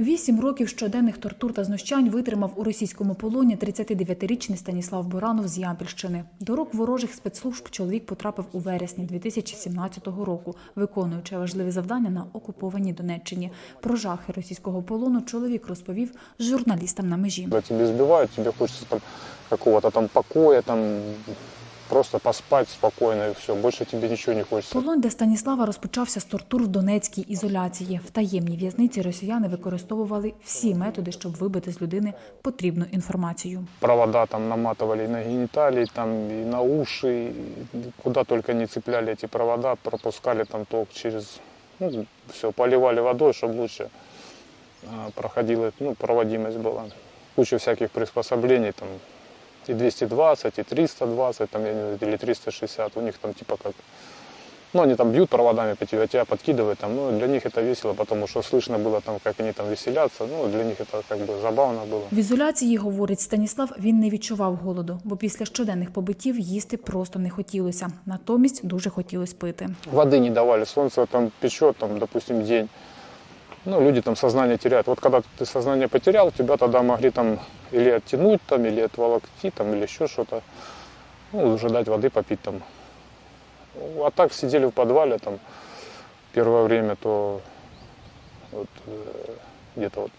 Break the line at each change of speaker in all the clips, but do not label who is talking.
Вісім років щоденних тортур та знущань витримав у російському полоні 39-річний Станіслав Боранов з Ямпільщини. До рук ворожих спецслужб чоловік потрапив у вересні 2017 року, виконуючи важливі завдання на окупованій Донеччині. Про жахи російського полону чоловік розповів журналістам на межі.
Когда тебя избивают, тебе хочется там какого-то там покоя, там просто поспать спокойно и все. Больше тебе ничего не хочется.
Полон для Станіслава розпочався з тортур в Донецькій ізоляції. В таємній в'язниці росіяни використовували всі методи, щоб вибити з людини потрібну інформацію.
Провода там наматывали и на гениталии, там и на уши, и куда только не цепляли эти провода, пропускали там ток через, ну, все, поливали водой, чтобы лучше а, проходила, ну, проводимость была. Куча всяких приспособлений, там и 220, и 320, там, я не знаю, или 360, у них там типа как ну, они там бьют проводами по тебе, а тебя подкидывают там, ну, для них это весело, потому что слышно было там, как они там веселятся, ну, для них это как бы забавно было.
В ізоляції, говорить Станіслав, він не відчував голоду, бо після щоденних побиттів їсти просто не хотілося. Натомість дуже хотілося пити.
Воды не давали, солнце там печет, там, допустим, день. Ну, люди там сознание теряют. Вот когда ты сознание потерял, тебя тогда могли там или оттянуть, там, или отволокти, там, или еще что-то. Ну, уже дать воды попить там. А так сидели в подвале там первое время, то вот, э, где-то вот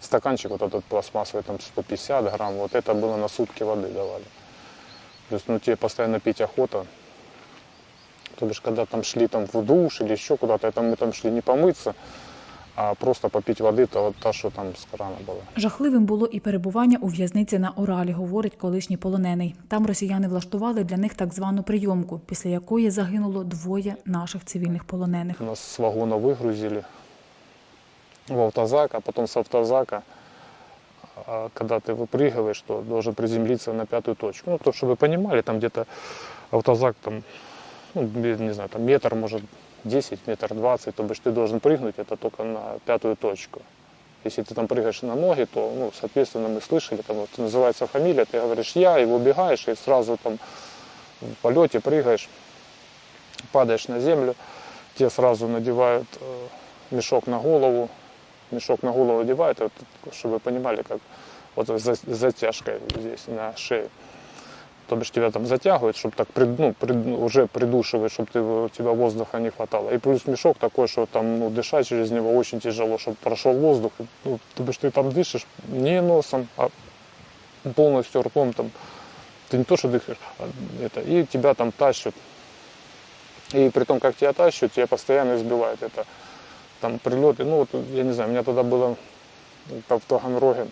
стаканчик вот этот пластмассовый, там 150 грамм, вот это было на сутки воды давали. То есть, ну, тебе постоянно пить охота. То бишь, когда там шли там в душ или еще куда-то, это мы там шли не помыться, а просто попить воды, то вот та, что там с крана была.
Жахливим було і перебування у в'язниці на Уралі, говорить колишній полонений. Там росіяни влаштували для них так звану прийомку, після якої загинуло двоє наших цивільних полонених.
Нас с вагона выгрузили в автозак, а потом с автозака, а, когда ты выпрыгиваешь, то должен приземлиться на пятую точку. Ну, то, чтобы вы понимали, там где-то автозак, там, ну, не знаю, там метр, может, 10, метр 20, то бишь ты должен прыгнуть, это только на пятую точку. Если ты там прыгаешь на ноги, то, ну, соответственно, мы слышали, там вот называется фамилия, ты говоришь я, и выбегаешь, и сразу там в полете прыгаешь, падаешь на землю, тебе сразу надевают э, мешок на голову, мешок на голову одевают, вот, чтобы вы понимали, как вот с затяжкой здесь на шее. То бишь тебя там затягивают, чтобы так ну, уже придушивать, чтобы ты, у тебя воздуха не хватало. И плюс мешок такой, что там ну, дышать через него очень тяжело, чтобы прошел воздух. Ну, то бишь ты там дышишь не носом, а полностью ртом там. Ты не то, что дышишь, а это, и тебя там тащат. И при том, как тебя тащат, тебя постоянно избивают. Это там прилеты. Ну вот, я не знаю, у меня тогда было как в Таганроге.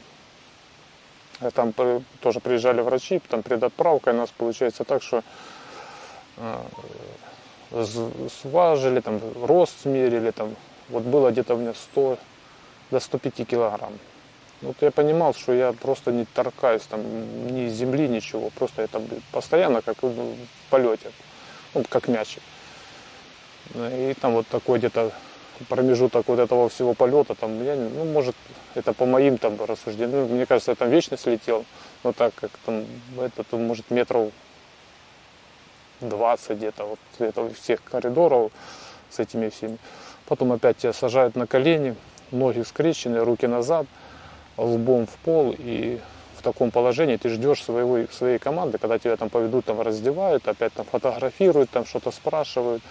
Э, Там тоже приезжали врачи, там перед отправкой нас получается так, что э, сважили, там рост смерили, там вот было где-то у меня 100 до 105 килограмм. Вот я понимал, что я просто не торкаюсь там ни земли, ничего, просто я там постоянно как ну, в полете, ну, как мячик. И там вот такой где-то промежуток вот этого всего полета, там, я, ну, может, это по моим там рассуждениям, ну, мне кажется, я там вечно слетел, но так как там, это, то, может, метров 20 где-то, вот это всех коридоров с этими всеми. Потом опять тебя сажают на колени, ноги скрещены, руки назад, лбом в пол, и в таком положении ты ждешь своего, своей команды, когда тебя там поведут, там раздевают, опять там фотографируют, там что-то спрашивают.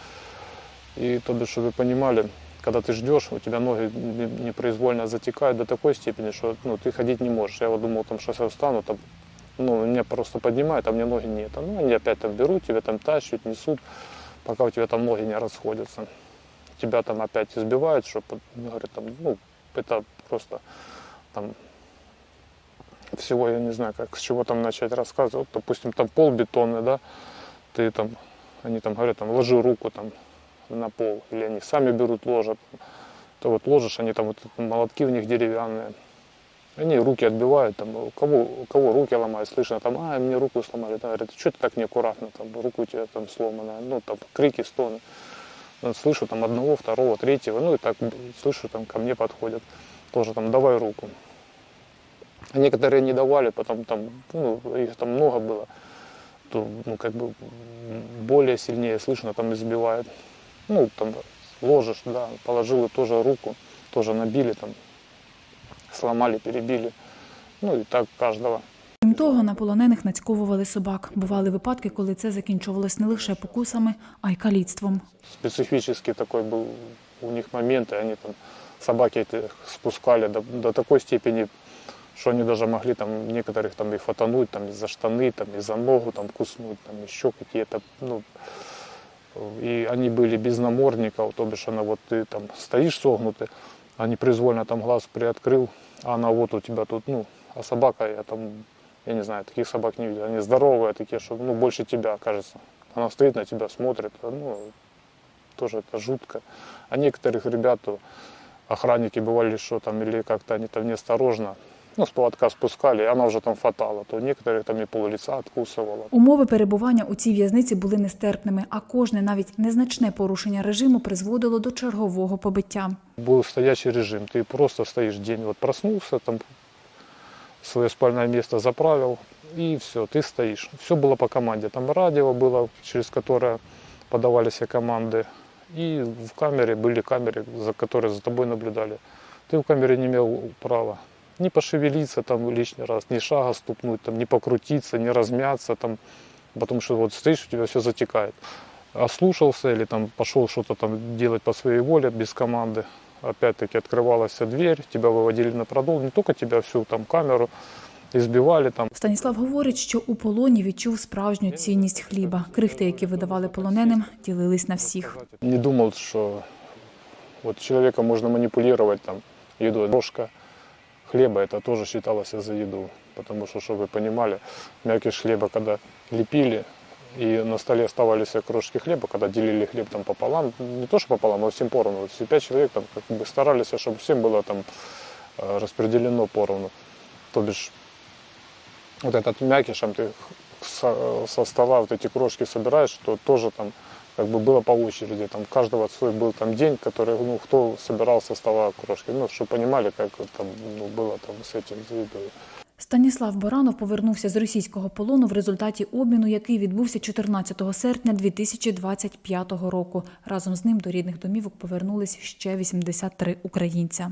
И то чтобы вы понимали, когда ты ждешь, у тебя ноги не- непроизвольно затекают до такой степени, что ну, ты ходить не можешь. Я вот думал, там, что я встану, там, ну, меня просто поднимают, а мне ноги нет. А, Ну, они опять там берут, тебя там тащат, несут, пока у тебя там ноги не расходятся. Тебя там опять избивают, что, говорят, там, ну, это просто там всего, я не знаю, как, с чего там начать рассказывать. Вот, допустим, там пол бетонный, да, ты там, они там говорят, там, ложи руку там на пол, или они сами берут, ложат. То вот ложишь, они там, вот молотки у них деревянные, они руки отбивают, там, кого, кого руки ломают, слышно, там, а, мне руку сломали, да, говорят, что ты так неаккуратно, там, руку у тебя там сломана, ну, там, крики, стоны. Ну, слышу там одного, второго, третьего, ну, и так слышу, там, ко мне подходят, тоже там, давай руку. Некоторые не давали, потом там, ну, их там много было, то, ну, как бы более сильнее слышно, там избивают. Ну, там ложишь, да, положил и тоже руку, тоже набили там, сломали, перебили. Ну и так каждого.
Крім того, на полонених нацьковували собак. Бували випадки, коли це закінчувалось не лише покусами, а й каліцтвом.
Специфический такой был у них момент, и они там собаки эти спускали до, до такой степени, что они даже могли там некоторых там и фатануть, там и за штаны, там и за ногу там куснуть, там еще какие-то, ну, и они были без намордников, то бишь она вот ты там стоишь согнутый, а непроизвольно там глаз приоткрыл, а она вот у тебя тут, ну, а собака, я там, я не знаю, таких собак не видел, они здоровые такие, что, ну, больше тебя, кажется. Она стоит на тебя, смотрит, ну, тоже это жутко. А некоторых ребят, то охранники бывали, что там, или как-то они там неосторожно, ну, с поводка спускали, и она уже там фатала, то некоторых там и пол лица откусывала.
Умови перебування у цій в'язниці були нестерпними, а кожне навіть незначне порушення режиму призводило до чергового побиття.
Был стоячий режим, ты просто стоишь день, вот проснулся, там свое спальное место заправил, и все, ты стоишь. Все было по команде, там радио было, через которое подавались все команды, и в камере были камеры, за которые за тобой наблюдали. Ты в камере не имел права ни пошевелиться там лишний раз, ни шага ступнуть, там, ни покрутиться, ни размяться, там, потому что вот стоишь, у тебя все затекает. Ослушался или там пошел что-то там делать по своей воле без команды, опять-таки открывалась вся дверь, тебя выводили на продол, не только тебя, всю там камеру избивали там.
Станіслав говорить, що у полоні відчув справжню цінність хліба. Крихти, які видавали полоненим, ділились на всіх.
Не думал, что вот человека можно манипулировать там едой. Ложка хлеба это тоже считалось за еду. Потому что, чтобы вы понимали, мякиш хлеба, когда лепили, и на столе оставались крошки хлеба, когда делили хлеб там пополам, не то что пополам, а всем поровну. Вот все пять человек там как бы старались, чтобы всем было там э, распределено поровну. То бишь вот этот мякишем ты со, со стола вот эти крошки собираешь, то тоже там как бы было по очереди, там у каждого свой был там день, который, ну, кто собирал со стола крошки, ну, чтобы понимали, как там ну, было там с этим с едой.
Станіслав Баранов повернувся з російського полону в результаті обміну, який відбувся 14 серпня 2025 року. Разом з ним до рідних домівок повернулись ще 83 українця.